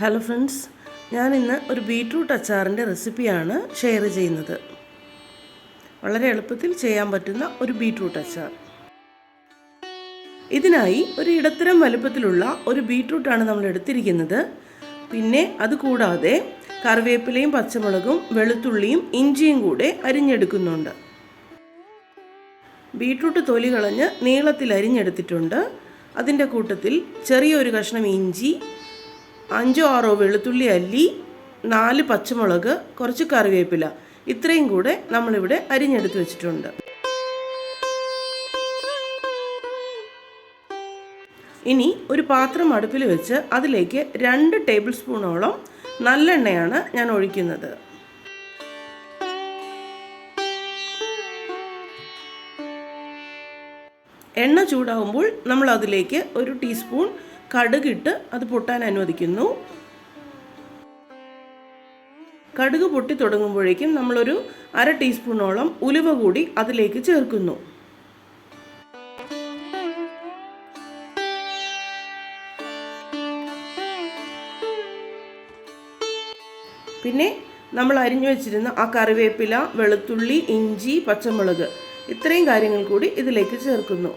Hello friends ഞാൻ ഇന്ന് ഒരു ബീട്രൂട്ട് അച്ചാറിന്റെ റെസിപ്പിയാണ് ഷെയർ ചെയ്യുന്നത്. വളരെ എളുപ്പത്തിൽ ചെയ്യാൻ പറ്റുന്ന ഒരു ബീട്രൂട്ട് അച്ചാർ. ഇതിനായി ഒരു ഇടത്തരം വലുപ്പത്തിലുള്ള ഒരു ബീട്രൂട്ടാണ് നമ്മൾ എടുത്തിരിക്കുന്നത്. പിന്നെ അതുകൂടാതെ കറിവേപ്പിലയും പച്ചമുളകും വെളുത്തുള്ളിയും ഇഞ്ചിയും കൂടെ അരിഞ്ഞെടുക്കുന്നുണ്ട്. ബീട്രൂട്ട് തൊലി കളഞ്ഞ് നീളത്തിൽ അരിഞ്ഞെടുത്തിട്ടുണ്ട്. അതിന്റെ കൂട്ടത്തിൽ ചെറിയൊരു കഷ്ണം ഇഞ്ചി അഞ്ചോ ആറോ വെളുത്തുള്ളി അല്ലി നാല് പച്ചമുളക് കുറച്ച് കറിവേപ്പില. ഇത്രയും കൂടെ നമ്മളിവിടെ അരിഞ്ഞെടുത്ത് വെച്ചിട്ടുണ്ട്. ഇനി ഒരു പാത്രം അടുപ്പിൽ വെച്ച് അതിലേക്ക് രണ്ട് ടേബിൾ സ്പൂണോളം നല്ലെണ്ണയാണ് ഞാൻ ഒഴിക്കുന്നത്. എണ്ണ ചൂടാകുമ്പോൾ നമ്മൾ അതിലേക്ക് ഒരു ടീസ്പൂൺ കടുകിട്ട് അത് പൊട്ടാൻ അനുവദിക്കുന്നു. കടുക് പൊട്ടി തുടങ്ങുമ്പോഴേക്കും നമ്മളൊരു അര ടീസ്പൂണോളം ഉലുവ കൂടി അതിലേക്ക് ചേർക്കുന്നു. പിന്നെ നമ്മൾ അരിഞ്ഞു വെച്ചിരുന്ന ആ കറിവേപ്പില വെളുത്തുള്ളി ഇഞ്ചി പച്ചമുളക് ഇത്രയും കാര്യങ്ങൾ കൂടി ഇതിലേക്ക് ചേർക്കുന്നു.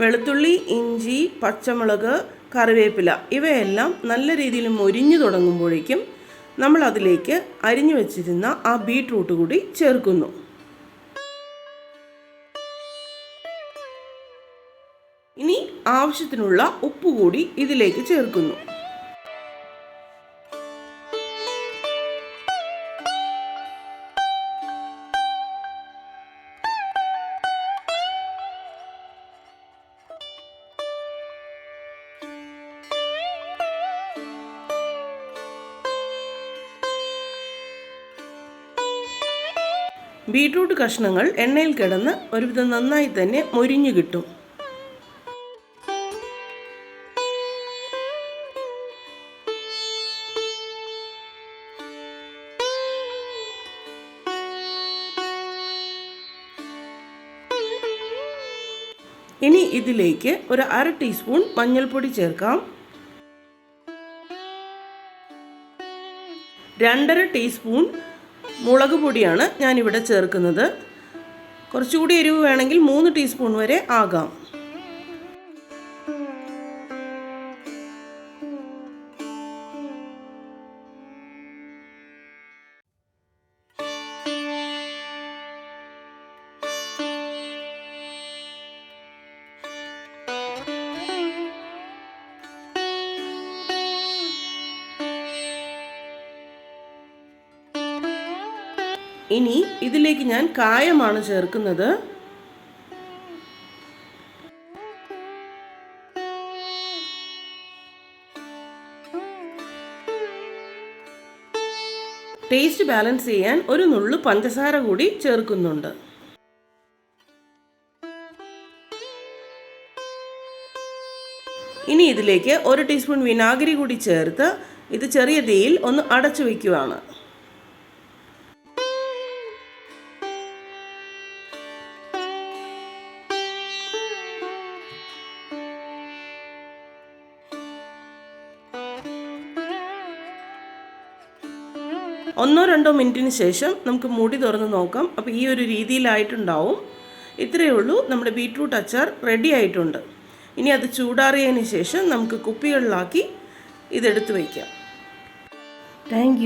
വെളുത്തുള്ളി ഇഞ്ചി പച്ചമുളക് കറിവേപ്പില ഇവയെല്ലാം നല്ല രീതിയിൽ മൊരിഞ്ഞു തുടങ്ങുമ്പോഴേക്കും നമ്മൾ അതിലേക്ക് അരിഞ്ഞു വെച്ചിരുന്ന ആ ബീട്രൂട്ട് കൂടി ചേർക്കുന്നു. ഇനി ആവശ്യത്തിനുള്ള ഉപ്പ് കൂടി ഇതിലേക്ക് ചേർക്കുന്നു. ബീട്രൂട്ട് കഷ്ണങ്ങൾ എണ്ണയിൽ കിടന്ന് ഒരുവിധം നന്നായി തന്നെ മൊരിഞ്ഞു കിട്ടും. ഇനി ഇതിലേക്ക് ഒരു അര ടീസ്പൂൺ മഞ്ഞൾപ്പൊടി ചേർക്കാം. രണ്ടര ടീസ്പൂൺ മുളക് പൊടിയാണ് ഞാനിവിടെ ചേർക്കുന്നത്. കുറച്ചുകൂടി എരിവ് വേണമെങ്കിൽ മൂന്ന് ടീസ്പൂൺ വരെ ആകാം. ഇനി ഇതിലേക്ക് ഞാൻ കായമാണ് ചേർക്കുന്നത്. ടേസ്റ്റ് ബാലൻസ് ചെയ്യാൻ ഒരു നുള്ളു പഞ്ചസാര കൂടി ചേർക്കുന്നുണ്ട്. ഇനി ഇതിലേക്ക് ഒരു ടീസ്പൂൺ വിനാഗിരി കൂടി ചേർത്ത് ഇത് ചെറിയ തീയിൽ ഒന്ന് അടച്ചു വയ്ക്കുകയാണ് ഒന്നോ രണ്ടോ മിനിറ്റിന് ശേഷം നമുക്ക് മുടി തുറന്ന് നോക്കാം. അപ്പോൾ ഈ ഒരു രീതിയിലായിട്ടുണ്ടാവും. ഇത്രയേ ഉള്ളൂ. നമ്മുടെ ബീട്രൂട്ട് അച്ചാർ റെഡി ആയിട്ടുണ്ട്. ഇനി അത് ചൂടാറിയതിന് ശേഷം നമുക്ക് കുപ്പികളിലാക്കി ഇതെടുത്ത് വയ്ക്കാം താങ്ക്